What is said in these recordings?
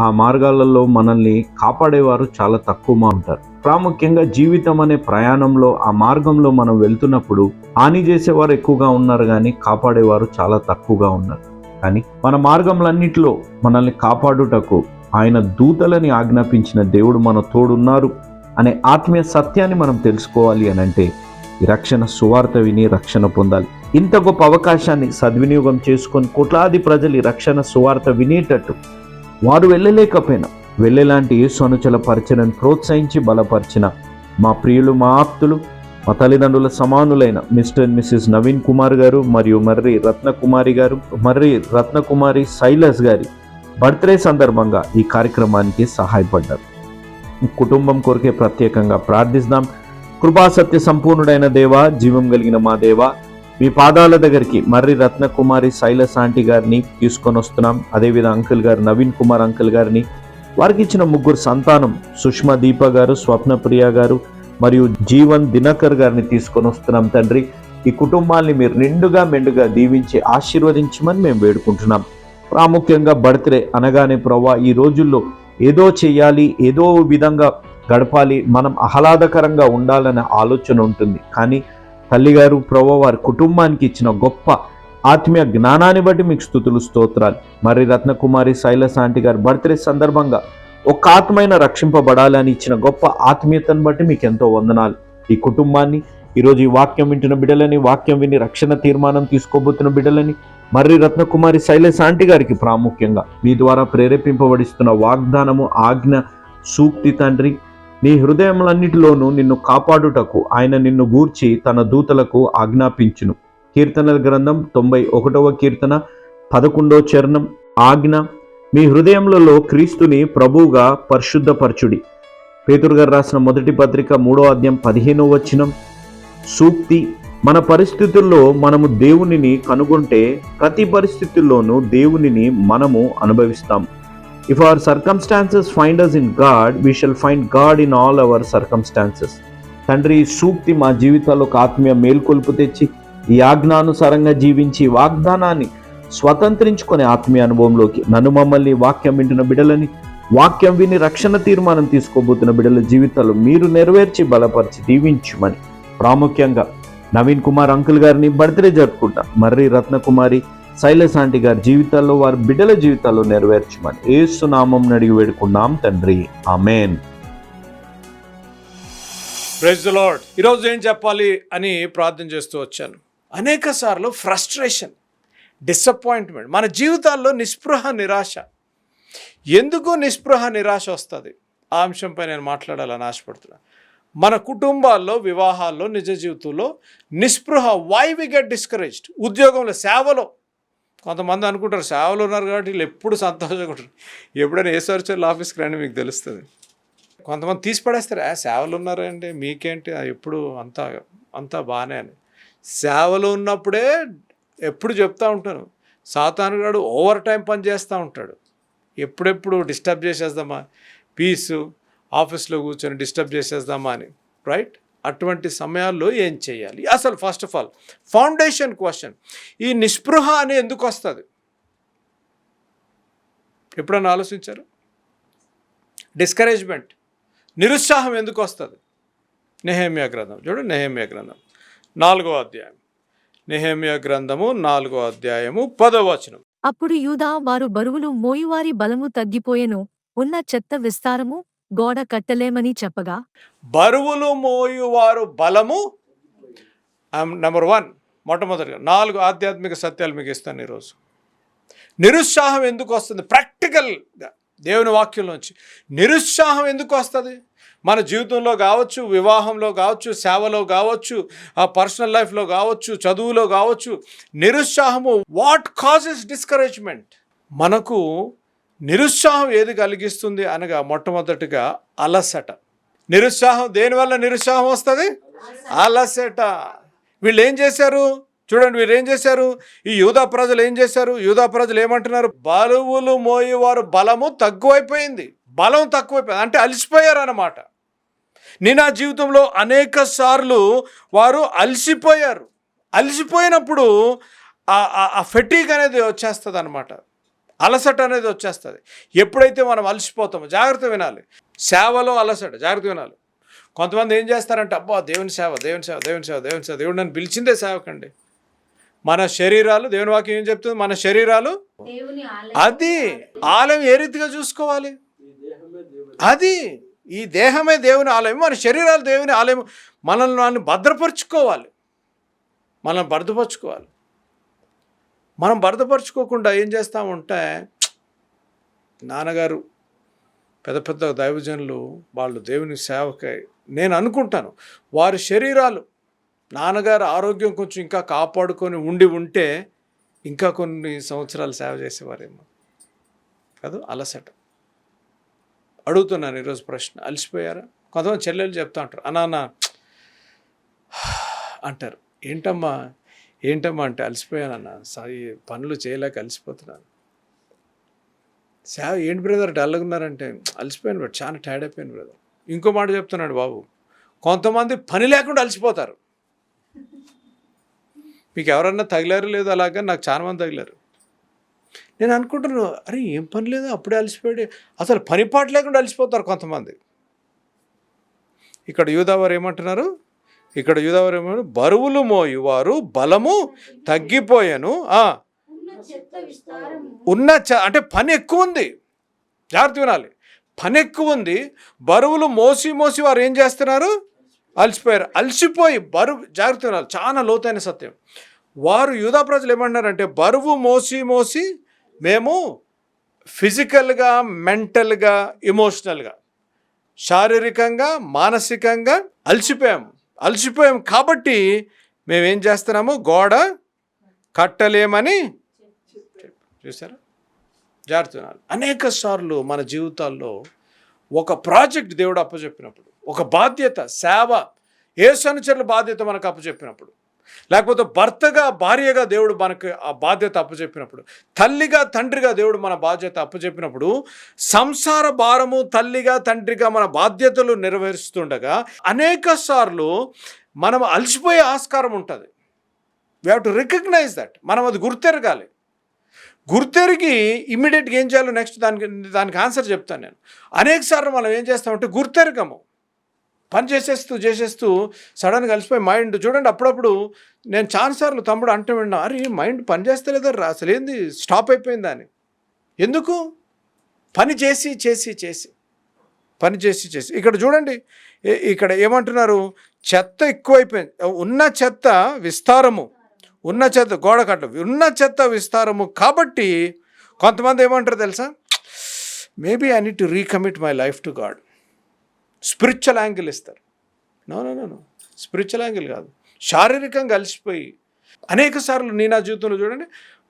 ఆ మార్గాలలో మనల్ని కాపాడేవారు చాలా తక్కువ ఉంటారు. ప్రాముఖ్యంగా జీవితం అనే ప్రయాణంలో ఆ మార్గంలో మనం వెళ్తున్నప్పుడు హాని చేసేవారు ఎక్కువగా ఉన్నారు కానీ కాపాడేవారు చాలా తక్కువగా ఉన్నారు. కానీ మన మార్గంలన్నింటిలో మనల్ని కాపాడుటకు ఆయన దూతలని ఆజ్ఞాపించిన దేవుడు మన తోడున్నారు అనే ఆత్మీయ సత్యాన్ని మనం తెలుసుకోవాలి అని అంటే ఈ రక్షణ సువార్త విని రక్షణ పొందాలి. ఇంత గొప్ప అవకాశాన్ని సద్వినియోగం చేసుకొని కోట్లాది ప్రజలు ఈ రక్షణ సువార్త వినేటట్టు వారు వెళ్ళలేకపోయినా వెళ్ళేలాంటి యేసు అనుచల ప్రోత్సహించి బలపరిచిన మా ప్రియులు మా ఆప్తులు మా తల్లిదండ్రుల సమానులైన mister and missus Naveen Kumar garu మరియు మర్రి రత్నకుమారి గారు మర్రి రత్నకుమారి శైలస్ గారి బర్త్డే సందర్భంగా ఈ కార్యక్రమానికి సహాయపడ్డారు. కుటుంబం కొరకే ప్రత్యేకంగా ప్రార్థిస్తాం కృపా సత్య సంపూర్ణుడైన దేవ జీవం కలిగిన మా దేవ మీ పాదాల దగ్గరికి మర్రి రత్నకుమారి శైలస్ ఆంటీ గారిని తీసుకొని వస్తున్నాం. అదేవిధంగా అంకుల్ గారు నవీన్ కుమార్ అంకుల్ గారిని వారికి ఇచ్చిన ముగ్గురు సంతానం సుష్మా దీప గారు స్వప్నప్రియ గారు మరియు జీవన్ దినకర్ గారిని తీసుకొని వస్తున్నాం తండ్రి. ఈ కుటుంబాల్ని మీరు నిండుగా మెండుగా దీవించి ఆశీర్వదించమని మేము వేడుకుంటున్నాం. ప్రాముఖ్యంగా బర్త్డే అనగానే ప్రవ్వా ఈ రోజుల్లో ఏదో చేయాలి ఏదో విధంగా గడపాలి మనం ఆహ్లాదకరంగా ఉండాలనే ఆలోచన ఉంటుంది. కానీ తల్లిగారు ప్రభు వారి కుటుంబానికి ఇచ్చిన గొప్ప ఆత్మీయ జ్ఞానాన్ని బట్టి మీకు స్థుతులు స్తోత్రాలు. మరి రత్నకుమారి శైలస్ ఆంటీ గారి బర్త్డే సందర్భంగా ఒక ఆత్మైన రక్షింపబడాలని ఇచ్చిన గొప్ప ఆత్మీయతను బట్టి మీకు ఎంతో వందనాలు. ఈ కుటుంబాన్ని ఈరోజు ఈ వాక్యం వింటున్న బిడ్డలని వాక్యం విని రక్షణ తీర్మానం తీసుకోబోతున్న బిడ్డలని మర్రి రత్నకుమారి శైలస్ ఆంటీ గారికి ప్రాముఖ్యంగా మీ ద్వారా ప్రేరేపింపబడిస్తున్న వాగ్దానము ఆజ్ఞ సూక్తి తండ్రి నీ హృదయములన్నిటిలోనూ నిన్ను కాపాడుటకు ఆయన నిన్ను గూర్చి తన దూతలకు ఆజ్ఞాపించును. కీర్తనల గ్రంథం తొంభై ఒకటవ కీర్తన పదకొండవ చరణం. ఆజ్ఞ మీ హృదయములలో క్రీస్తుని ప్రభువుగా పరిశుద్ధపరచుడి. పేతురు గారు రాసిన మొదటి పత్రిక మూడో అధ్యాయం పదిహేనో వచనం. సూక్తి మన పరిస్థితుల్లో మనము దేవునిని కనుగొంటే ప్రతి పరిస్థితుల్లోనూ దేవునిని మనము అనుభవిస్తాం. If our circumstances find us in God we shall find God in all our circumstances తండ్రి సూక్తి మా జీవితాల్లో ఒక ఆత్మీయ మేల్కొల్పు తెచ్చి ఈ ఆజ్ఞానుసారంగా జీవించి వాగ్దానాన్ని స్వతంత్రించుకునే ఆత్మీయ అనుభవంలోకి నన్ను మమ్మల్ని వాక్యం వింటున్న బిడలని వాక్యం విని రక్షణ తీర్మానం తీసుకోబోతున్న బిడ్డల జీవితాలు మీరు నెరవేర్చి బలపరిచి దీవించమని ప్రాముఖ్యంగా నవీన్ కుమార్ అంకుల్ గారిని బర్త్డే జరుపుకుంటాం. మర్రి రత్నకుమారి శైలస్ ఆంటీ గారి జీవితాల్లో వారి బిడ్డల జీవితాల్లో నెరవేర్చమని ఏసునామం అడిగి వేడుకున్నాం తండ్రి. ఆమెన్. Praise lord. ఈరోజు ఏం చెప్పాలి అని ప్రార్థన చేస్తూ వచ్చాను. అనేక సార్లు ఫ్రస్ట్రేషన్ డిసప్పాయింట్మెంట్ మన జీవితాల్లో నిస్పృహ నిరాశ. ఎందుకు నిస్పృహ నిరాశ వస్తుంది? ఆ అంశంపై నేను మాట్లాడాలని ఆశపడుతున్నాను మన కుటుంబాల్లో వివాహాల్లో నిజ జీవితంలో నిస్పృహ వై వి గెట్ డిస్కరేజ్డ్ ఉద్యోగంలో సేవలో కొంతమంది అనుకుంటారు సేవలు ఉన్నారు కాబట్టి వీళ్ళు ఎప్పుడు సంతోషంగా ఉంటారు ఎప్పుడైనా ఏ సర్చర్ల ఆఫీస్కి రండి మీకు తెలుస్తుంది. కొంతమంది తీసి పడేస్తారు ఆ సేవలు ఉన్నారండి మీకేంటి? ఎప్పుడు అంతా అంతా బాగానే అని. సేవలు ఉన్నప్పుడే ఎప్పుడు చెప్తూ ఉంటాను సాతానుగాడు ఓవర్ టైం పని చేస్తూ ఉంటాడు. ఎప్పుడెప్పుడు డిస్టర్బ్ చేసేద్దామా? పీసు ఆఫీస్లో కూర్చొని డిస్టర్బ్ చేసేద్దామా అని. రైట్? అటువంటి సమయాల్లో ఏం చేయాలి? అసలు first of all foundation question ఈ నిస్పృహ అని ఎందుకు వస్తుంది? ఎప్పుడన్నా ఆలోచించారు? డిస్కరేజ్మెంట్ నిరుత్సాహం ఎందుకు వస్తుంది? నెహేమియా గ్రంథం. చూడు నెహేమియా గ్రంథం. నాలుగో అధ్యాయం. నెహేమియా గ్రంథము నాలుగో అధ్యాయము పదో వచనం. అప్పుడు యూదా వారు బరువులు మోయువారి బలము తగ్గిపోయెను. ఉన్న చెత్త విస్తారము గోడ కట్టలేమని చెప్పగా బరువులు మోయువారు బలము um, నెంబర్ వన్ మొట్టమొదటిగా నాలుగు ఆధ్యాత్మిక సత్యాలు మీకు ఇస్తాను ఈరోజు. నిరుత్సాహం ఎందుకు వస్తుంది? ప్రాక్టికల్గా దేవుని వాక్యంలోంచి. నిరుత్సాహం ఎందుకు వస్తుంది? మన జీవితంలో కావచ్చు వివాహంలో కావచ్చు సేవలో కావచ్చు ఆ పర్సనల్ లైఫ్లో కావచ్చు చదువులో కావచ్చు నిరుత్సాహము వాట్ కాజెస్ డిస్కరేజ్మెంట్ మనకు నిరుత్సాహం ఏది కలిగిస్తుంది అనగా మొట్టమొదటిగా అలసట. నిరుత్సాహం దేనివల్ల నిరుత్సాహం వస్తుంది? అలసట. వీళ్ళు ఏం చేశారు? చూడండి వీళ్ళు ఏం చేశారు? ఈ యూదా ప్రజలు ఏం చేశారు? యూదా ప్రజలు ఏమంటున్నారు? బలువులు మోయేవారు బలము తక్కువైపోయింది. బలం తక్కువైపోయింది. అంటే అలసిపోయారు అన్నమాట నేను నా జీవితంలో అనేక సార్లు వారు అలసిపోయారు. అలసిపోయినప్పుడు ఆ- ఆ- ఆ ఫెటీక్ అనేది వచ్చేస్తుంది అనమాట అలసట అనేది వచ్చేస్తుంది. ఎప్పుడైతే మనం అలసిపోతామో జాగ్రత్త వినాలి. సేవలో అలసట జాగ్రత్త వినాలి. కొంతమంది ఏం చేస్తారంటే అబ్బా దేవుని సేవ దేవుని సేవ దేవుని సేవ దేవుని సేవ దేవుడు నన్ను పిలిచిందే సేవకండి. మన శరీరాలు దేవుని వాక్యం ఏం చెప్తుంది? మన శరీరాలు అది ఆలయం ఏ రీతిగా చూసుకోవాలి? అది ఈ దేహమే దేవుని ఆలయం. మన శరీరాలు దేవుని ఆలయం. మనల్ని మనం భద్రపరుచుకోవాలి. మనం భద్రపరుచుకోవాలి మనం భద్రపరుచుకోకుండా ఏం చేస్తామంటే నాన్నగారు పెద్ద పెద్ద దైవజనులు వాళ్ళు దేవుని సేవకై నేను అనుకుంటాను వారి శరీరాలు నాన్నగారు ఆరోగ్యం కొంచెం ఇంకా కాపాడుకొని ఉండి ఉంటే ఇంకా కొన్ని సంవత్సరాలు సేవ చేసేవారేమో. కాదు అలసట. అడుగుతున్నాను ఈరోజు ప్రశ్న. అలసిపోయారా? కొంతమంది చెల్లెలు చెప్తా ఉంటారు అన్నా అంటారు. ఏంటమ్మా ఏంటమ్మా అంటే అలసిపోయానన్న. సాయి పనులు చేయలేక అలసిపోతున్నాను. సేవ ఏంటి బ్రదర్ డల్గా ఉన్నారంటే అలసిపోయాను బ్రదర్ చాలా టైర్డ్ అయిపోయాను బ్రదర్. ఇంకో మాట చెప్తున్నాడు బాబు కొంతమంది పని లేకుండా అలసిపోతారు. మీకు ఎవరన్నా తగిలారు లేదు అలాగా నాకు చాలా మంది తగిలారు. నేను అనుకుంటున్నాను అరే ఏం పని లేదు అప్పుడే అలసిపోయాడు. అసలు పని పాట లేకుండా అలసిపోతారు కొంతమంది. ఇక్కడ యూదావారు ఏమంటున్నారు? ఇక్కడ యూదావారు బరువులు మోయువారు బలము తగ్గిపోయాను. ఉన్న అంటే పని ఎక్కువ ఉంది జాగ్రత్త వినాలి. పని ఎక్కువ ఉంది బరువులు మోసి మోసి వారు ఏం చేస్తున్నారు? అలసిపోయారు. అలసిపోయి బరువు జాగ్రత్త వినాలి. చాలా లోతైన సత్యం. వారు యూదా ప్రజలు ఏమన్నారంటే బరువు మోసి మోసి మేము ఫిజికల్గా మెంటల్గా ఎమోషనల్గా శారీరకంగా మానసికంగా అలసిపోయాం అలసిపోయాం కాబట్టి మేమేం చేస్తున్నాము? గోడ కట్టలేమని చూసారా జారుతున్నారు అనేక సార్లు మన జీవితాల్లో ఒక ప్రాజెక్ట్ దేవుడు అప్పచెప్పినప్పుడు ఒక బాధ్యత సేవ ఏ సనుచరుల బాధ్యత మనకు అప్పచెప్పినప్పుడు లేకపోతే భర్తగా భార్యగా దేవుడు మనకు ఆ బాధ్యత అప్పచెప్పినప్పుడు తల్లిగా తండ్రిగా దేవుడు మన బాధ్యత అప్పచెప్పినప్పుడు సంసార భారము తల్లిగా తండ్రిగా మన బాధ్యతలు నెరవేరుస్తుండగా అనేక సార్లు మనం అలసిపోయే ఆస్కారం ఉంటుంది. We have to recognise that మనం అది గుర్తెరగాలి. గుర్తెరిగి ఇమ్మీడియట్గా ఏం చేయాలో నెక్స్ట్ దానికి దానికి ఆన్సర్ చెప్తాను నేను. అనేక సార్లు మనం ఏం చేస్తామంటే గుర్తెరగము. పని చేసేస్తూ చేసేస్తూ సడన్గా కలిసిపోయి మైండ్ చూడండి అప్పుడప్పుడు నేను చాలాసార్లు తమ్ముడు అంటే విన్నా అరే మైండ్ పని చేస్తలేదా రా అసలు ఏంది స్టాప్ అయిపోయిందా అని. ఎందుకు? పని చేసి చేసి చేసి. పని చేసి చేసి. ఇక్కడ చూడండి ఇక్కడ ఏమంటున్నారు? చెత్త ఎక్కువైపోయింది. ఉన్న చెత్త విస్తారము. ఉన్న చెత్త గోడ కట్ట ఉన్న చెత్త విస్తారము కాబట్టి కొంతమంది ఏమంటారు తెలుసా? Maybe I need to recommit my life to God spiritual angle ఇస్తారు. No no no spiritual angle కాదు. శారీరకంగా అలసిపోయి అనేక సార్లు నేను నా జీవితంలో చూడండి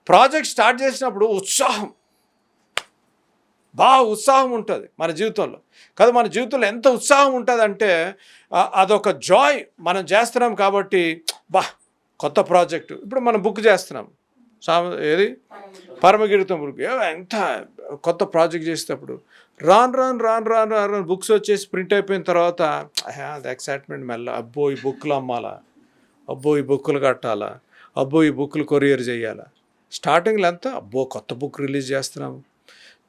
ప్రాజెక్ట్ స్టార్ట్ చేసినప్పుడు ఉత్సాహం. బాగా ఉత్సాహం ఉంటుంది మన జీవితంలో. కదా మన జీవితంలో ఎంత ఉత్సాహం ఉంటుందంటే ఆ- అదొక జాయ్ మనం చేస్తున్నాం కాబట్టి బా కొత్త ప్రాజెక్టు. ఇప్పుడు మనం బుక్ చేస్తున్నాం. సా ఏది? పరమగీతం. బుక్. ఎంత కొత్త ప్రాజెక్ట్ చేసేటప్పుడు. రాను రాను రాను రాను రాను రాను బుక్స్ వచ్చేసి ప్రింట్ అయిపోయిన తర్వాత అది ఎక్సైట్మెంట్ మెల్ల. అబ్బో ఈ బుక్లు అమ్మాలా? అబ్బో ఈ బుక్కులు కట్టాలా? అబ్బో ఈ బుక్లు కొరియర్ చేయాలా? స్టార్టింగ్లో ఎంత? అబ్బో కొత్త బుక్ రిలీజ్ చేస్తున్నాం.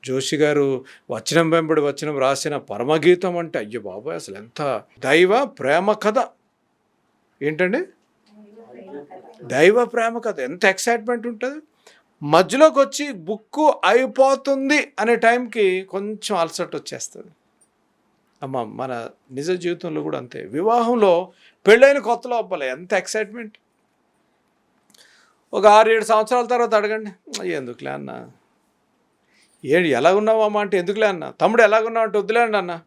జోషి గారు వచనం వెంబడి వచనం రాసిన పరమగీతం అంటే అయ్యో బాబాయ్ అసలు ఎంత దైవ ప్రేమ కథ. ఏంటండి? దైవ ప్రేమ కథ. ఎంత ఎక్సైట్మెంట్ ఉంటుంది? మధ్యలోకి వచ్చి బుక్ అయిపోతుంది అనే టైంకి కొంచెం అలసట వచ్చేస్తుంది అమ్మ మన నిజ జీవితంలో కూడా అంతే. వివాహంలో పెళ్ళైన కొత్తలో అవ్వాలి ఎంత ఎక్సైట్మెంట్. ఒక ఆరు ఏడు సంవత్సరాల తర్వాత అడగండి. ఎందుకులే అన్న? ఏడు ఎలా ఉన్నావమ్మా అంటే ఎందుకులే అన్న? తమ్ముడు ఎలాగున్నావు అంటే వద్దులేండి అన్న.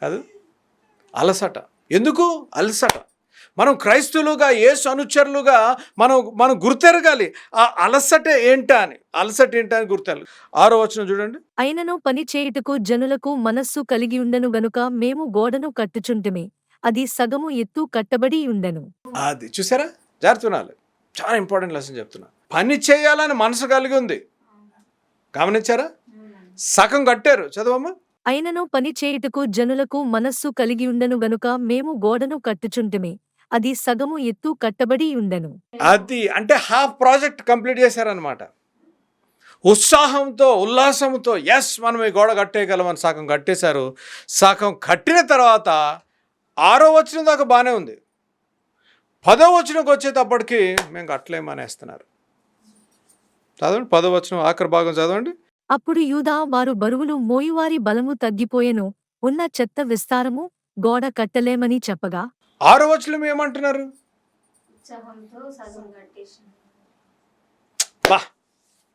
కాదు? అలసట. ఎందుకు? అలసట. మనం క్రైస్తవులుగా యేసు అనుచరులుగా మనం మనం గుర్తెరగాలి. ఆ అలసట ఏంటా అని. అలసట ఏంటా అని గుర్తెరగాలి. ఆరో వచనం చూడండి. అయినను పని చేయుటకు జనులకు మనస్సు కలిగి ఉండెను గనుక మేము గోడను కట్టుచుంటిమి. అది సగము ఎత్తు కట్టబడి ఉండెను. అది చూసారా? జాగ్రత్త చాలా ఇంపార్టెంట్ లెసన్ చెప్తున్నా. పని చేయాలని మనసు కలిగి ఉంది. గమనించారా? సగం కట్టారు. చదవమ్మా. అయినను పని చేయుటకు జనులకు మనస్సు కలిగి ఉండెను గనుక మేము గోడను కట్టుచుంటిమి. అది సగము ఎత్తు కట్టబడి ఉండెను. అది అంటే హాఫ్ ప్రాజెక్ట్ కంప్లీట్ చేశారనమాట ఉత్సాహంతో ఉల్లాసంతో ఎస్ మనం ఈ గోడ కట్టేయగలమని సగం కట్టేశారు. సగం కట్టిన తర్వాత ఆరో వచ్చిన దాకా బాగానే ఉంది. పదో వచ్చినకి వచ్చేటప్పటికి మేము కట్టలేమనేస్తున్నారు. చదవండి పదో వచ్చిన ఆఖరి భాగం చదవండి. అప్పుడు యూదా వారు బరువులు మోయువారి బలము తగ్గిపోయెను. ఉన్న చెత్త విస్తారము గోడ కట్టలేమని చెప్పగా ఆరో వచ్చిన ఏమంటున్నారు బా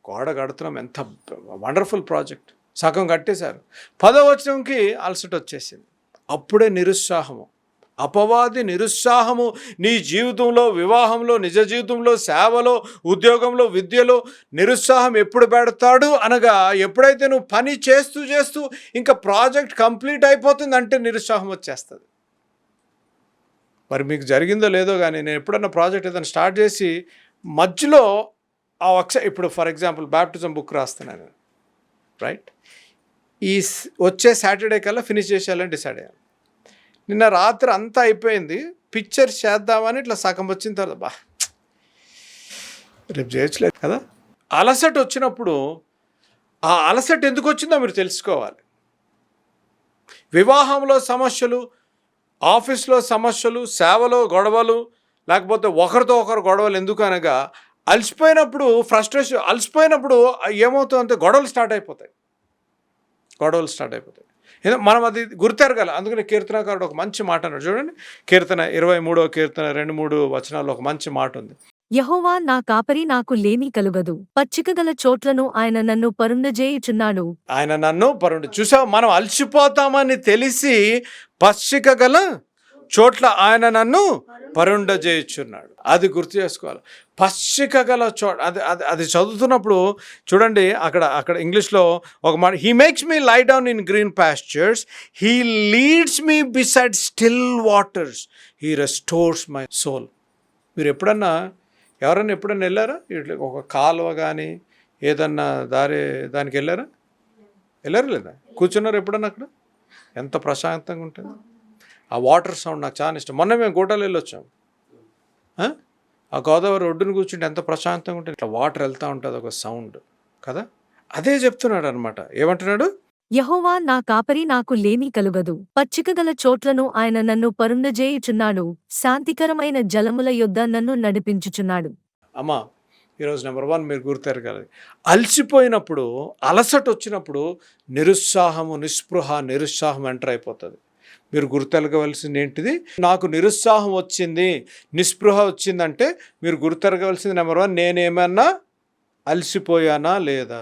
గోడ కడుతున్నాం. ఎంత వండర్ఫుల్ ప్రాజెక్ట్. సగం కట్టేశారు. పదో వచనంకి అలసట వచ్చేసింది అప్పుడే నిరుత్సాహము. అపవాది నిరుత్సాహము. నీ జీవితంలో వివాహంలో నిజ జీవితంలో సేవలో ఉద్యోగంలో విద్యలో నిరుత్సాహం ఎప్పుడు పెడతాడు అనగా ఎప్పుడైతే నువ్వు పని చేస్తూ చేస్తూ ఇంకా ప్రాజెక్ట్ కంప్లీట్ అయిపోతుంది అంటే నిరుత్సాహం వచ్చేస్తుంది. మరి మీకు జరిగిందో లేదో కానీ నేను ఎప్పుడన్నా ప్రాజెక్ట్ ఏదైనా స్టార్ట్ చేసి మధ్యలో ఆ ఒక్క ఇప్పుడు ఫర్ ఎగ్జాంపుల్ బ్యాప్టిజం బుక్ రాస్తున్నాను. రైట్? ఈ వచ్చే సాటర్డే కల్లా ఫినిష్ చేసేయాలని డిసైడ్ అయ్యాను. నిన్న రాత్రి అంతా అయిపోయింది. పిక్చర్ చేద్దామని ఇట్లా సగం వచ్చిన తర్వాత బా రేపు చేయట్లేదు కదా? అలసట వచ్చినప్పుడు ఆ అలసట ఎందుకు వచ్చిందో మీరు తెలుసుకోవాలి. వివాహంలో సమస్యలు ఆఫీస్లో సమస్యలు సేవలో గొడవలు లేకపోతే ఒకరితో ఒకరు గొడవలు ఎందుకనగా అలసిపోయినప్పుడు ఫ్రస్ట్రేషన్ అలసిపోయినప్పుడు ఏమవుతుందంటే గొడవలు స్టార్ట్ అయిపోతాయి. గొడవలు స్టార్ట్ అయిపోతాయి. ఏదో మనం అది గుర్తెరగాలి. అందుకని కీర్తనకారుడు ఒక మంచి మాట అన్నాడు. చూడండి కీర్తన ఇరవై మూడో కీర్తన రెండు మూడు వచనాల్లో ఒక మంచి మాట ఉంది. యహోవా నా కాపరి నాకు లేమి కలుగదు. పచ్చిక గల చోట్లను ఆయన నన్ను పరుండజేయుచున్నాడు. ఆయన నన్ను పరుండు చూసావు? మనం అలసిపోతామని తెలిసి పచ్చిక గల చోట్ల ఆయన నన్ను పరుండజేయుచున్నాడు. అది గుర్తు చేసుకోవాలి. పచ్చిక గల చోట అది అది అది చదువుతున్నప్పుడు చూడండి అక్కడ అక్కడ ఇంగ్లీష్లో ఒక మాట he makes me lie down in green pastures he leads me beside still waters he restores my soul మీరు ఎప్పుడన్నా ఎవరన్నా ఎప్పుడన్నా వెళ్ళారా? ఇట్లా ఒక కాలువ కానీ ఏదన్నా దారి దానికి వెళ్ళారా? వెళ్ళారు లేదా? కూర్చున్నారు ఎప్పుడన్నా అక్కడ? ఎంత ప్రశాంతంగా ఉంటుంది. ఆ వాటర్ సౌండ్ నాకు చాలా ఇష్టం. మొన్న మేము గోటాలు వెళ్ళొచ్చాం. ఆ? ఆ గోదావరి ఒడ్డున కూర్చుంటే ఎంత ప్రశాంతంగా ఉంటుంది. ఇట్లా వాటర్ వెళ్తూ ఉంటుంది ఒక సౌండ్. కదా? అదే చెప్తున్నాడు అనమాట ఏమంటున్నాడు? యహోవా నా కాపరి నాకు లేమి కలుగదు. పచ్చిక గల చోట్లను ఆయన నన్ను పరుండజేయుచున్నాడు. శాంతికరమైన జలముల యొద్ద నన్ను నడిపించుచున్నాడు. అమ్మా ఈరోజు నెంబర్ వన్ మీరు గుర్తెరగాలి అలసిపోయినప్పుడు అలసట వచ్చినప్పుడు నిరుత్సాహము నిస్పృహ నిరుత్సాహం ఎంటర్ అయిపోతుంది. మీరు గుర్తెరగవలసింది ఏంటిది? నాకు నిరుత్సాహం వచ్చింది నిస్పృహ వచ్చిందంటే మీరు గుర్తెరగవలసింది నెంబర్ వన్ నేనేమన్నా అలసిపోయానా లేదా?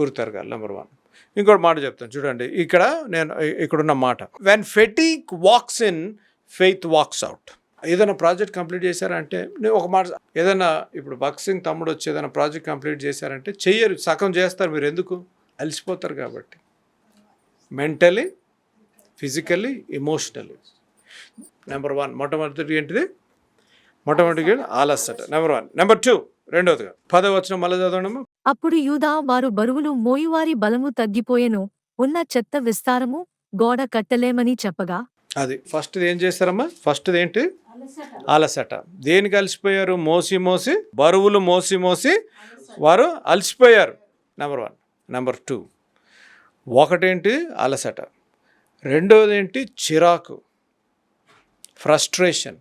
గుర్తెరగాలి నెంబర్ వన్. ఇంకోటి మాట చెప్తాను. చూడండి ఇక్కడ నేను ఇక్కడున్న మాట. When fatigue walks in faith walks out ఏదైనా ప్రాజెక్ట్ కంప్లీట్ చేశారంటే నేను ఒక మాట ఏదైనా ఇప్పుడు బాక్సింగ్ తమ్ముడు వచ్చి ఏదైనా ప్రాజెక్ట్ కంప్లీట్ చేశారంటే చెయ్యరు సగం చేస్తారు మీరు ఎందుకు? అలసిపోతారు కాబట్టి. Mentally physically emotionally number one మొట్టమొదటి ఏంటిది? మొట్టమొదటిగా ఆలస్యట నెంబర్ వన్ నెంబర్ టూ రెండవదిగా. పదవ వచ్చిన మళ్ళీ చదవడము అప్పుడు యూదా వారు బరువులు మోయువారి బలము తగ్గిపోయెను. ఉన్న చెత్త విస్తారము గోడ కట్టలేమని చెప్పగా అది ఫస్ట్ ఏం చేశారమ్మా? ఫస్ట్ ఏంటి? అలసట. దేనికి అలసిపోయారు? మోసి మోసి బరువులు మోసి మోసి వారు అలసిపోయారు. నెంబర్ వన్ నెంబర్ టూ ఒకటేంటి? అలసట. రెండోది ఏంటి చిరాకు. ఫ్రస్ట్రేషన్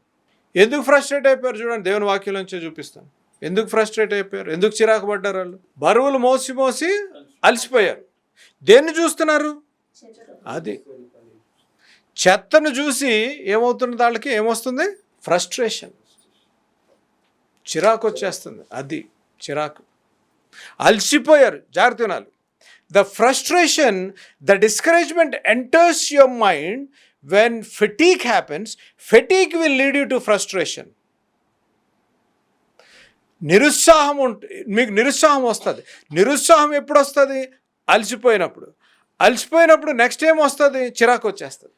ఎందుకు ఫ్రస్ట్రేట్ అయిపోయారు చూడండి. దేవుని వాక్యం నుంచే చూపిస్తాను. ఎందుకు ఫ్రస్ట్రేట్ అయిపోయారు? ఎందుకు చిరాకు పడ్డారు వాళ్ళు? బరువులు మోసి మోసి అలసిపోయారు. దేన్ని చూస్తున్నారు? అది. చెత్తను చూసి ఏమవుతున్న వాళ్ళకి ఏమొస్తుంది? ఫ్రస్ట్రేషన్. చిరాకు వచ్చేస్తుంది. అది చిరాకు. అలసిపోయారు. జాగ్రత్త వినాలి. The frustration the discouragement enters your mind when fatigue happens fatigue will lead you to frustration. నిరుత్సాహం ఉంట మీకు నిరుత్సాహం వస్తుంది. నిరుత్సాహం ఎప్పుడు వస్తుంది అలసిపోయినప్పుడు. అలసిపోయినప్పుడు నెక్స్ట్ ఏం వస్తుంది? చిరాకు వచ్చేస్తుంది.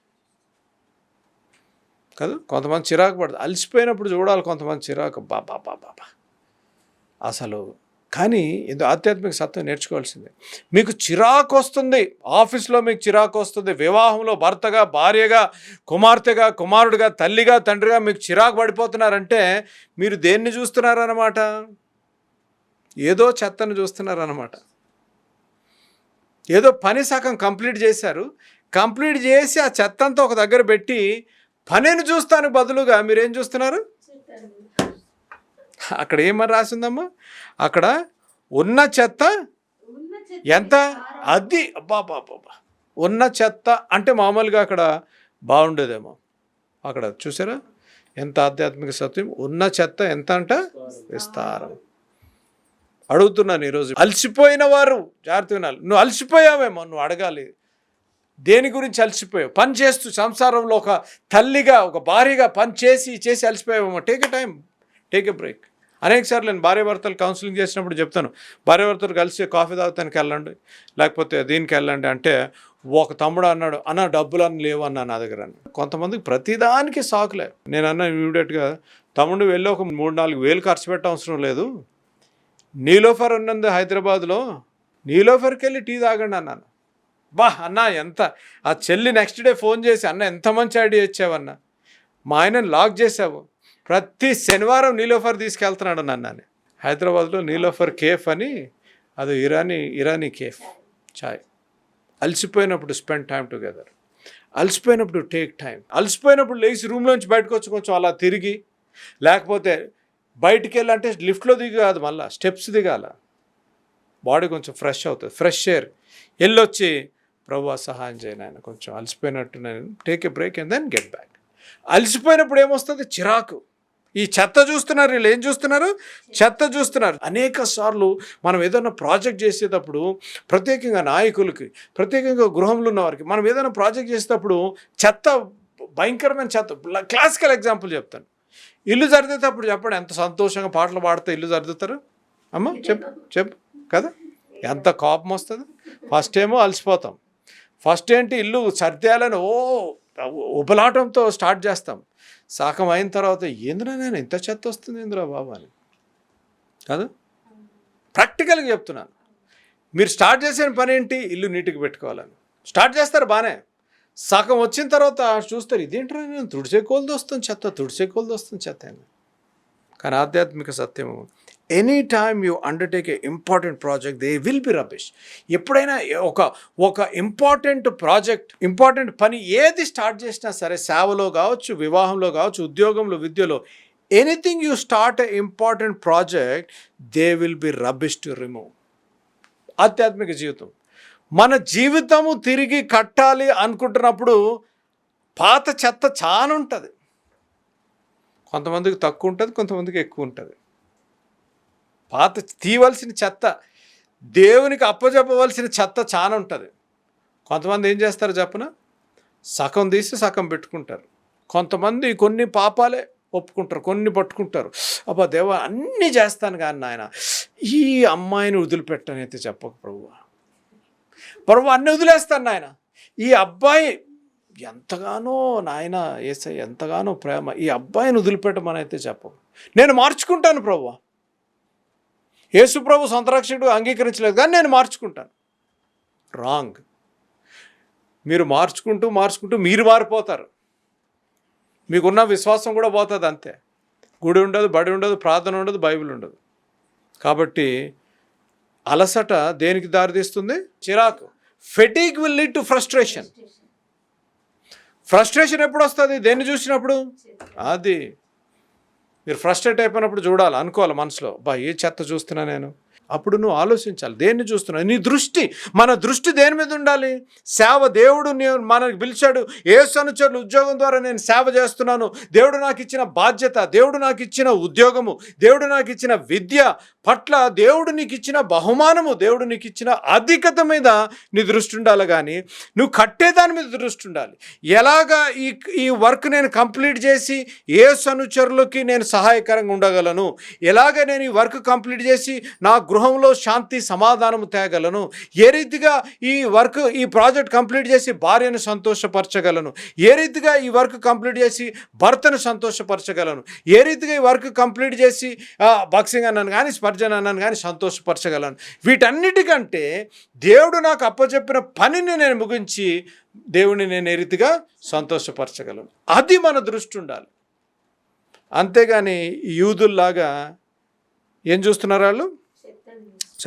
కదా? కొంతమంది చిరాకు పడుతుంది అలసిపోయినప్పుడు చూడాలి కొంతమంది చిరాకు. బాబా బాబా అసలు కానీ ఇది ఆధ్యాత్మిక సత్వం నేర్చుకోవాల్సిందే. మీకు చిరాకు వస్తుంది ఆఫీస్లో మీకు చిరాకు వస్తుంది వివాహంలో భర్తగా భార్యగా కుమార్తెగా కుమారుడిగా తల్లిగా తండ్రిగా మీకు చిరాకు పడిపోతున్నారంటే మీరు దేన్ని చూస్తున్నారన్నమాట? ఏదో చెత్తను చూస్తున్నారన్నమాట. ఏదో పని సగం కంప్లీట్ చేశారు కంప్లీట్ చేసి ఆ చెత్తంతా ఒక దగ్గర పెట్టి పనిని చూస్తాను బదులుగా మీరేం చూస్తున్నారు? అక్కడ ఏమని రాసిందమ్మా? అక్కడ ఉన్న చెత్త ఎంత? అది. అబ్బా బాబా ఉన్న చెత్త అంటే మామూలుగా అక్కడ బాగుండేదేమో. అక్కడ చూసారా? ఎంత ఆధ్యాత్మిక సత్యం? ఉన్న చెత్త ఎంత అంట? విస్తారం. అడుగుతున్నాను ఈరోజు. అలసిపోయిన వారు జాగ్రత్త వినాలి. నువ్వు అలసిపోయావేమో నువ్వు అడగాలి. దేని గురించి అలసిపోయావు? పని చేస్తూ సంసారంలో ఒక తల్లిగా ఒక భార్యగా పని చేసి చేసి అలసిపోయావేమో. Take a time take a break అనేక సార్లు నేను భార్య భర్తలు కౌన్సిలింగ్ చేసినప్పుడు చెప్తాను భార్య భర్తలు కలిసి కాఫీ తాగుతానికి వెళ్ళండి లేకపోతే దీనికి వెళ్ళండి అంటే ఒక తమ్ముడు అన్నాడు అన్న డబ్బులు అన్న లేవు అన్న నా దగ్గర అని. కొంతమందికి ప్రతిదానికి సాకులే. నేను అన్న ఇమీడియట్గా తమ్ముడు వెళ్ళి ఒక మూడు నాలుగు వేలు ఖర్చు పెట్ట అవసరం లేదు నీలోఫర్ ఉన్నది హైదరాబాద్లో నీలోఫర్కి వెళ్ళి టీ తాగండి అన్నాను. బా అన్న ఎంత? ఆ చెల్లి నెక్స్ట్ డే ఫోన్ చేసి అన్న ఎంత మంచి ఐడియా ఇచ్చావన్న? మా ఆయనను లాక్ చేసావు. ప్రతి శనివారం నీలోఫర్ తీసుకెళ్తున్నాడు నన్ను అని. హైదరాబాద్లో నీలోఫర్ కేఫ్ అని అది ఇరానీ ఇరానీ కేఫ్ చాయ్. అలసిపోయినప్పుడు స్పెండ్ టైం టుగెదర్. అలసిపోయినప్పుడు టేక్ టైం. అలసిపోయినప్పుడు లేచి రూమ్లోంచి బయటకు వచ్చి కొంచెం అలా తిరిగి లేకపోతే బయటికి వెళ్ళాలంటే లిఫ్ట్లో దిగి కాదు మళ్ళీ స్టెప్స్ దిగాల. బాడీ కొంచెం ఫ్రెష్ అవుతుంది ఫ్రెష్ ఎయిర్. వెళ్ళొచ్చి ప్రభు సహాయం చేయను ఆయన కొంచెం అలసిపోయినట్టు నేను take a break and then get back. అలసిపోయినప్పుడు ఏమొస్తుంది? చిరాకు. ఈ చెత్త చూస్తున్నారు వీళ్ళు ఏం చూస్తున్నారు చెత్త చూస్తున్నారు అనేక సార్లు మనం ఏదైనా ప్రాజెక్ట్ చేసేటప్పుడు ప్రత్యేకంగా నాయకులకి ప్రత్యేకంగా గృహంలో ఉన్న వారికి మనం ఏదైనా ప్రాజెక్ట్ చేసేటప్పుడు చెత్త భయంకరమైన చెత్త క్లాసికల్ ఎగ్జాంపుల్ చెప్తాను ఇల్లు సర్దేటప్పుడు చెప్పండి ఎంత సంతోషంగా పాటలు పాడితే ఇల్లు సర్దుతారు అమ్మ చెప్పు చెప్పు కదా ఎంత కోపం వస్తుంది ఫస్ట్ ఏమో అలసిపోతాం ఫస్ట్ ఏంటి ఇల్లు సర్దేయాలని ఓ ఉబలాటంతో స్టార్ట్ చేస్తాం సాకం అయిన తర్వాత ఏందిరా నేను ఇంత చెత్త వస్తుంది ఏందిరా బాబు అని. కాదు? ప్రాక్టికల్గా చెప్తున్నాను. మీరు స్టార్ట్ చేసిన పని ఏంటి? ఇల్లు నీట్గా పెట్టుకోవాలని. స్టార్ట్ చేస్తారు బాగానే సగం వచ్చిన తర్వాత చూస్తారు ఇదేంటరా నేను తుడిసే కోల్ది వస్తుంది చెత్త తుడిసే కోల్ది వస్తుంది చెత్త అని. కానీ ఆధ్యాత్మిక సత్యము any time you undertake a important project they will be rubbish ఎప్పుడైనా ఒక ఒక ఇంపార్టెంట్ ప్రాజెక్ట్ ఇంపార్టెంట్ పని ఏది స్టార్ట్ చేసినా సరే సేవలో కావచ్చు వివాహంలో కావచ్చు ఉద్యోగంలో విద్యలో anything you start a important project they will be rubbish to remove ఆధ్యాత్మిక జీవితం. మన జీవితము తిరిగి కట్టాలి అనుకుంటున్నప్పుడు పాత చెత్త చాలా ఉంటుంది కొంతమందికి తక్కువ ఉంటుంది కొంతమందికి ఎక్కువ ఉంటుంది పాత తీయవలసిన చెత్త దేవునికి అప్పచెప్పవలసిన చెత్త చాలా ఉంటుంది. కొంతమంది ఏం చేస్తారు చెప్పన? సగం తీసి సగం పెట్టుకుంటారు. కొంతమంది కొన్ని పాపాలే ఒప్పుకుంటారు కొన్ని పట్టుకుంటారు. అబ్బా దేవ అన్నీ చేస్తాను కానీ నాయన ఈ అమ్మాయిని వదిలిపెట్టనైతే చెప్పక ప్రభు ప్రభు అన్నీ వదిలేస్తాను నాయన. ఈ అబ్బాయి ఎంతగానో నాయన ఏసై ఎంతగానో ప్రేమ ఈ అబ్బాయిని వదిలిపెట్టమని అయితే చెప్పవు నేను మార్చుకుంటాను ప్రభు యేసుప్రభు సంతరక్షకుడు అంగీకరించలేదు కానీ నేను మార్చుకుంటాను. రాంగ్. మీరు మార్చుకుంటూ మార్చుకుంటూ మీరు మారిపోతారు. మీకున్న విశ్వాసం కూడా పోతుంది అంతే. గుడి ఉండదు బడి ఉండదు ప్రార్థన ఉండదు బైబిల్ ఉండదు. కాబట్టి అలసట దేనికి దారితీస్తుంది? చిరాకు. Fatigue will lead to frustration. Frustration ఎప్పుడు వస్తుంది దేన్ని చూసినప్పుడు? అది. మీరు ఫ్రస్ట్రేట్ అయిపోయినప్పుడు చూడాలి అనుకోవాలి మనసులో బా ఏ చెత్త చూస్తున్నా నేను. అప్పుడు నువ్వు ఆలోచించాలి. దేన్ని చూస్తున్నావు? నీ దృష్టి. మన దృష్టి దేని మీద ఉండాలి? సేవ దేవుడు నేను మనకు పిలిచాడు. ఏ సనుచరులు ఉద్యోగం ద్వారా నేను సేవ చేస్తున్నాను. దేవుడు నాకు ఇచ్చిన బాధ్యత దేవుడు నాకు ఇచ్చిన ఉద్యోగము దేవుడు నాకు ఇచ్చిన విద్య పట్ల దేవుడు నీకు ఇచ్చిన బహుమానము దేవుడు నీకు ఇచ్చిన అధికత మీద నీ దృష్టి ఉండాలి కానీ నువ్వు కట్టేదాని మీద దృష్టి ఉండాలి. ఎలాగా ఈ ఈ వర్క్ నేను కంప్లీట్ చేసి ఏ సనుచరులకి నేను సహాయకరంగా ఉండగలను? ఎలాగ నేను ఈ వర్క్ కంప్లీట్ చేసి నా గృహ గృహంలో శాంతి సమాధానము తేగలను. ఏ రీతిగా ఈ వర్క్ ఈ ప్రాజెక్ట్ కంప్లీట్ చేసి భార్యను సంతోషపరచగలను. ఏ రీతిగా ఈ వర్క్ కంప్లీట్ చేసి భర్తను సంతోషపరచగలను. ఏ రీతిగా ఈ వర్క్ కంప్లీట్ చేసి బాక్సింగ్ అన్నాను కానీ స్పర్జన్ అన్నాను కానీ సంతోషపరచగలను. వీటన్నిటికంటే దేవుడు నాకు అప్పచెప్పిన పనిని నేను ముగించి దేవుడిని నేను ఏ రీతిగా సంతోషపరచగలను. అది మన దృష్టి ఉండాలి. అంతేగాని యూదుల్లాగా ఏం చూస్తున్నారు వాళ్ళు?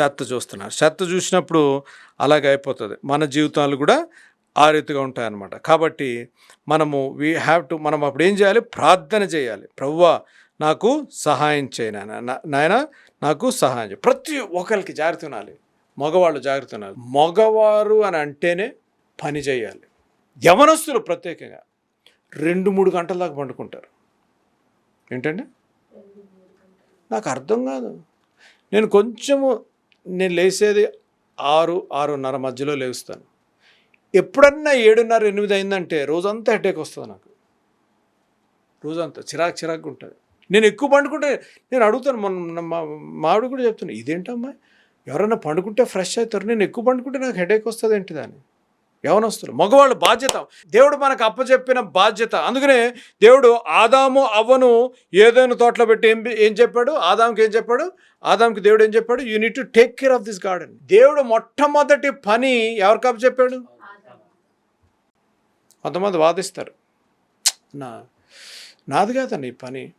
చెత్త చూస్తున్నారు. చెత్త చూసినప్పుడు అలాగే అయిపోతుంది. మన జీవితాలు కూడా ఆ రీతిగా ఉంటాయన్నమాట. కాబట్టి మనము వీ హ్యావ్ టు మనం అప్పుడు ఏం చేయాలి? ప్రార్థన చేయాలి. ప్రవ్వా నాకు సహాయం చేయను నాయన. నాయన నాకు సహాయం చేయ. ప్రతి ఒక్కరికి జాగ్రత్త ఉండాలి. మగవాళ్ళు జాగ్రత్త ఉండాలి. మగవారు అని అంటేనే పని చేయాలి. యవనస్తులు ప్రత్యేకంగా రెండు మూడు గంటల దాకా పండుకుంటారు. ఏంటండి? నాకు అర్థం కాదు. నేను కొంచెము నేను లేసేది ఆరు ఆరున్నర మధ్యలో లేస్తాను. ఎప్పుడన్నా ఏడున్నర ఎనిమిది అయిందంటే రోజంతా హెడేక్ వస్తుంది నాకు. రోజంతా చిరాకు చిరాకు ఉంటుంది. నేను ఎక్కువ పండుకుంటే నేను అడుగుతాను మొన్న మా మావిడ కూడా చెప్తున్నాను ఇదేంటమ్మా? ఎవరైనా పండుకుంటే ఫ్రెష్ అవుతారు. నేను ఎక్కువ పండుకుంటే నాకు హెడేక్ వస్తుంది ఏంటి దాన్ని యవనస్తులు మగవాళ్ళు బాధ్యత. దేవుడు మనకు అప్పచెప్పిన బాధ్యత. అందుకనే దేవుడు ఆదాము అవ్వను ఏదైనా తోటలో పెట్టి ఏం ఏం చెప్పాడు? ఆదాంకి ఏం చెప్పాడు? ఆదాంకి దేవుడు ఏం చెప్పాడు? You need to take care of this garden దేవుడు మొట్టమొదటి పని ఎవరికి అప్పచెప్పాడు కొంతమంది వాదిస్తారు. నా నాది కాదండి ఈ పని.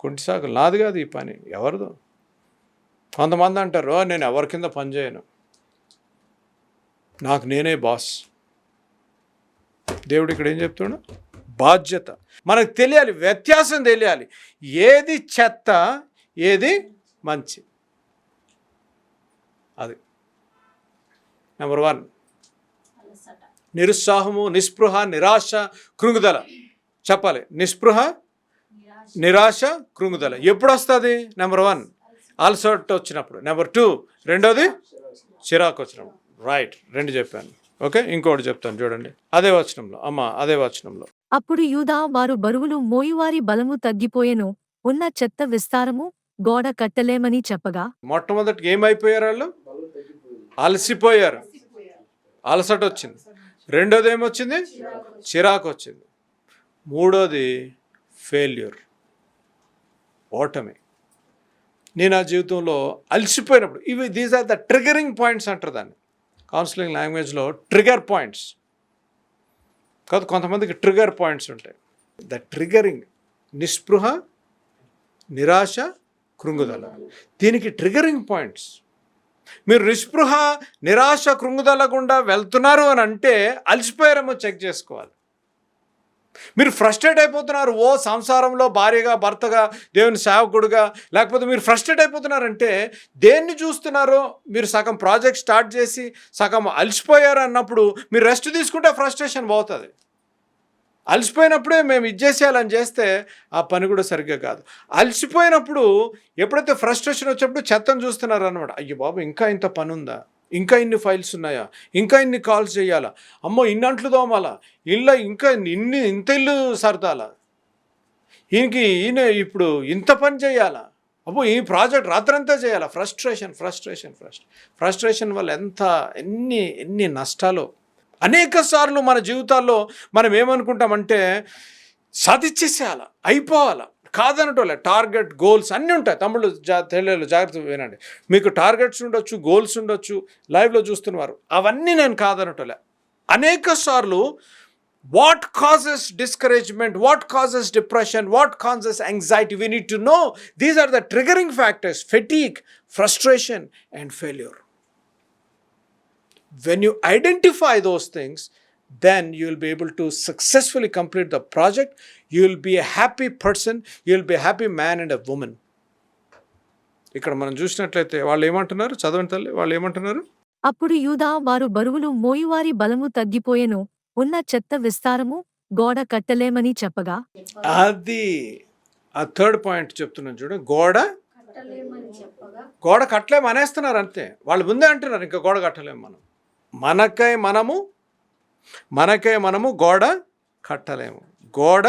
కుంటి సాగు నాది కాదు ఈ పని. ఎవరిదో. కొంతమంది అంటారు నేను ఎవరి కింద పని చేయను. నాకు నేనే బాస్. దేవుడు ఇక్కడ ఏం చెప్తున్నాడు బాధ్యత. మనకు తెలియాలి వ్యత్యాసం తెలియాలి. ఏది చెత్త ఏది మంచి. అది. నెంబర్ వన్ నిరుత్సాహము నిస్పృహ నిరాశ కృంగుదల. చెప్పాలి. నిస్పృహ నిరాశ. కృంగుదల. ఎప్పుడు వస్తుంది? నెంబర్ వన్ అలసట. వచ్చినప్పుడు. నెంబర్ టూ రెండోది? చిరాకు వచ్చినప్పుడు. రైట్ రెండు చెప్పాను. ఓకే? ఇంకోటి చెప్తాను చూడండి. అదే వచనంలో. అమ్మ అదే వచనంలో. అప్పుడు యూదా వారు బరువులు మోయువారి బలము తగ్గిపోయెను. ఉన్న చెత్త విస్తారము గోడ కట్టలేమని చెప్పగా మొట్టమొదటికి ఏమైపోయారు వాళ్ళు? అలసిపోయారు. అలసట వచ్చింది. రెండోది ఏమొచ్చింది? చిరాకు వచ్చింది. మూడోది ఫెయిల్యూర్ ఓటమి. నేను ఆ జీవితంలో అలసిపోయినప్పుడు ఇవి these are the triggering points అంటారు దాన్ని. కౌన్సిలింగ్ లాంగ్వేజ్లో ట్రిగర్ పాయింట్స్ కాదు కొంతమందికి ట్రిగర్ పాయింట్స్ ఉంటాయి. ద ట్రిగరింగ్ నిస్పృహ నిరాశ కృంగుదల. దీనికి ట్రిగరింగ్ పాయింట్స్ మీరు నిస్పృహ నిరాశ కృంగుదల గుండా వెళ్తున్నారు అని అంటే అలసిపోయారేమో చెక్ చేసుకోవాలి. మీరు ఫ్రస్ట్రేట్ అయిపోతున్నారు. ఓ సంసారంలో భార్యగా భర్తగా దేవుని సేవకుడుగా లేకపోతే మీరు ఫ్రస్ట్రేట్ అయిపోతున్నారంటే దేన్ని చూస్తున్నారో మీరు సగం ప్రాజెక్ట్ స్టార్ట్ చేసి సగం అలసిపోయారు అన్నప్పుడు మీరు రెస్ట్ తీసుకుంటే ఫ్రస్ట్రేషన్ పోతుంది. అలసిపోయినప్పుడే మేము ఇది చేసేయాలని చేస్తే ఆ పని కూడా సరిగ్గా కాదు. అలసిపోయినప్పుడు ఎప్పుడైతే ఫ్రస్ట్రేషన్ వచ్చినప్పుడు చెత్తను చూస్తున్నారు అనమాట అయ్యో బాబు ఇంకా ఇంత పని ఉందా? ఇంకా ఇన్ని ఫైల్స్ ఉన్నాయా? ఇంకా ఇన్ని కాల్స్ చేయాలా? అమ్మో ఇన్ని అంట్లు తోమాలా? ఇళ్ళ ఇంకా ఇన్ని ఇంత ఇల్లు సర్దాలా? ఈయనకి ఈయన ఇప్పుడు ఇంత పని చేయాలా? అబ్బో ఈ ప్రాజెక్ట్ రాత్రంతా చేయాలా? ఫ్రస్ట్రేషన్ ఫ్రస్ట్రేషన్ ఫ్రస్ట్ ఫ్రస్ట్రేషన్ వల్ల ఎంత ఎన్ని ఎన్ని నష్టాలు? అనేక సార్లు మన జీవితాల్లో మనం ఏమనుకుంటామంటే సాధించేసేయాల అయిపోవాలా? కాదనటోలే టార్గెట్ గోల్స్ అన్నీ ఉంటాయి. తమ్ముళ్ళు జా తెలియదు జాగ్రత్త వినండి. మీకు టార్గెట్స్ ఉండొచ్చు గోల్స్ ఉండొచ్చు లైవ్లో చూస్తున్నవారు. అవన్నీ నేను కాదనటోలే అనేక సార్లు what causes discouragement what causes depression what causes anxiety we need to know these are the triggering factors fatigue frustration and failure when you identify those things then you will be able to successfully complete the project. You will be a happy person. You will be a happy man and a woman. ఇక్కడ మనం చూసినట్లయితే వాళ్ళు ఏమంటున్నారు? చదవండి తల్లి వాళ్ళు ఏమంటున్నారు? అప్పుడు యూదా వారు బరువులు మోయువారి బలము తగ్గిపోయెను. ఉన్న చెత్త విస్తారము గోడ కట్టలేమని చెప్పగా. అది ఆ థర్డ్ పాయింట్ చెప్తున్నాను చూడ. గోడ కట్టలేమని చెప్పగా. గోడ కట్టలేము అనేస్తున్నారు అంతే. వాళ్ళు ముందే అంటున్నారు ఇంకా గోడ కట్టలేము మనం. మనకై మనము మనకే మనము గోడ కట్టలేము. గోడ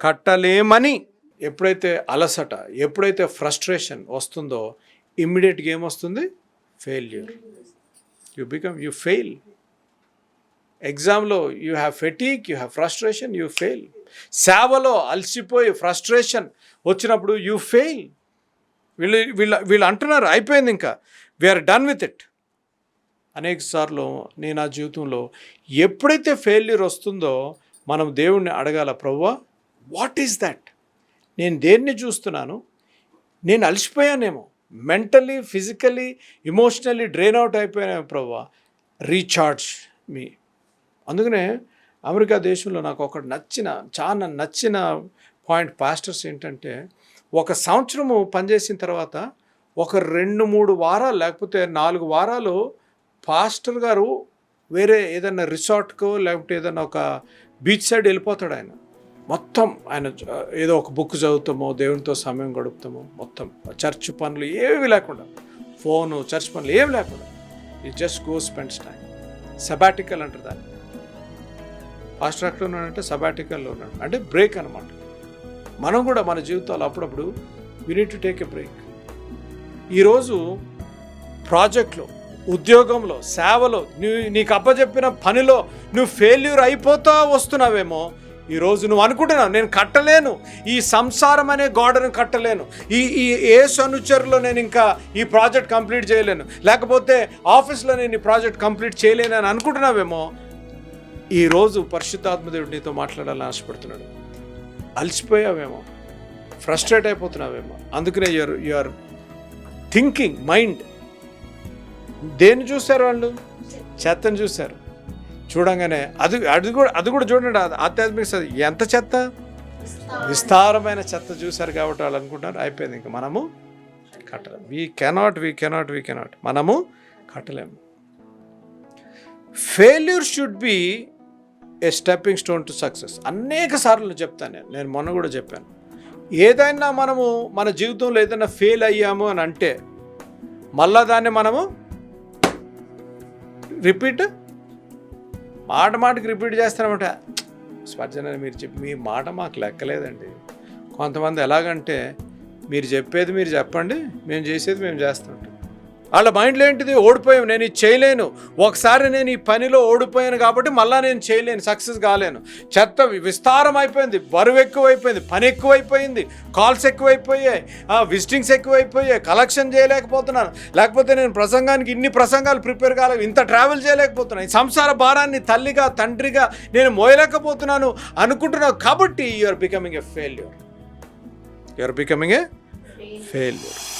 కట్టలేమని ఎప్పుడైతే అలసట ఎప్పుడైతే ఫ్రస్ట్రేషన్ వస్తుందో ఇమ్మీడియట్గా ఏమొస్తుంది failure. You become you fail. ఎగ్జామ్లో you have fatigue you have frustration you fail. సేవలో అలసిపోయి ఫ్రస్ట్రేషన్ వచ్చినప్పుడు యూ ఫెయిల్. వీళ్ళు వీళ్ళ వీళ్ళు అంటున్నారు అయిపోయింది ఇంకా. వీఆర్ డన్ విత్ ఇట్ అనేక సార్లు నేను నా జీవితంలో ఎప్పుడైతే ఫెయిల్యూర్ వస్తుందో మనం దేవుణ్ణి అడగాల ప్రవ్వా వాట్ ఈస్ దట్ నేను దేన్ని చూస్తున్నాను? నేను అలసిపోయానేమో? Mentally physically emotionally drain out అయిపోయానేమో ప్రవ్వా? రీఛార్జ్ మీ అందుకనే అమెరికా దేశంలో నాకు ఒకటి నచ్చిన చాలా నచ్చిన పాయింట్ పాస్టర్స్ ఏంటంటే ఒక సంవత్సరము పనిచేసిన తర్వాత ఒక రెండు మూడు వారాలు లేకపోతే నాలుగు వారాలు పాస్టర్ గారు వేరే ఏదైనా రిసార్ట్కో లేకపోతే ఏదైనా ఒక బీచ్ సైడ్ వెళ్ళిపోతాడు ఆయన. మొత్తం ఆయన ఏదో ఒక బుక్ చదువుతామో దేవునితో సమయం గడుపుతామో మొత్తం చర్చ్ పనులు ఏవి లేకుండా ఫోను చర్చ్ పనులు ఏవి లేకుండా ఈ just go spends time sabbatical అంటారు దాన్ని. పాస్టర్ ఎక్కడ ఉన్నాడంటే సబాటికల్లో ఉన్నాడు. అంటే బ్రేక్ అనమాట మనం కూడా మన జీవితాలు అప్పుడప్పుడు we need to take a break ఈరోజు ప్రాజెక్ట్లో ఉద్యోగంలో సేవలో నువ్వు నీకు అప్పచెప్పిన పనిలో నువ్వు ఫెయిల్యూర్ అయిపోతా వస్తున్నావేమో ఈరోజు నువ్వు అనుకుంటున్నావు నేను కట్టలేను ఈ సంసారం అనే గోడను కట్టలేను ఈ ఈ ఏ సనుచరులో నేను ఇంకా ఈ ప్రాజెక్ట్ కంప్లీట్ చేయలేను లేకపోతే ఆఫీస్లో నేను ఈ ప్రాజెక్ట్ కంప్లీట్ చేయలేను అని అనుకుంటున్నావేమో ఈరోజు పరిశుద్ధాత్మదేవుడు నీతో మాట్లాడాలని ఆశపడుతున్నాడు. అలసిపోయావేమో ఫ్రస్ట్రేట్ అయిపోతున్నావేమో అందుకనే యువర్ యువర్ థింకింగ్ మైండ్ దేన్ని చూశారు వాళ్ళు? చెత్తను చూశారు. చూడంగానే అది అది కూడా అది కూడా చూడండి అది ఆధ్యాత్మిక ఎంత చెత్త? విస్తారమైన చెత్త చూశారు కాబట్టి వాళ్ళు అనుకుంటారు అయిపోయింది ఇంకా మనము కట్టలేము. We cannot we cannot we cannot మనము కట్టలేము. Failure should be a stepping stone to success అనేక సార్లు చెప్తాను నేను నేను మొన్న కూడా చెప్పాను. ఏదైనా మనము మన జీవితంలో ఏదైనా ఫెయిల్ అయ్యాము అని అంటే మళ్ళా దాన్ని మనము రిపీట్? మాట మాటకి రిపీట్ చేస్తానమాట స్పర్జన మీరు చెప్పి మీ మాట మాకు లెక్కలేదండి. కొంతమంది ఎలాగంటే మీరు చెప్పేది మీరు చెప్పండి మేము చేసేది మేము చేస్తుంటాం వాళ్ళ మైండ్లో ఏంటిది? ఓడిపోయాం నేను ఇది చేయలేను. ఒకసారి నేను ఈ పనిలో ఓడిపోయాను కాబట్టి మళ్ళీ నేను చేయలేను సక్సెస్ కాలేను. చెత్త విస్తారం అయిపోయింది. బరువు ఎక్కువైపోయింది. పని ఎక్కువైపోయింది. కాల్స్ ఎక్కువైపోయాయి. విజిటింగ్స్ ఎక్కువైపోయాయి. కలెక్షన్ చేయలేకపోతున్నాను. లేకపోతే నేను ప్రసంగానికి ఇన్ని ప్రసంగాలు ప్రిపేర్ కాలేదు. ఇంత ట్రావెల్ చేయలేకపోతున్నాను. ఈ సంసార భారాన్ని తల్లిగా తండ్రిగా నేను మోయలేకపోతున్నాను అనుకుంటున్నావు కాబట్టి you're becoming a failure you're becoming a failure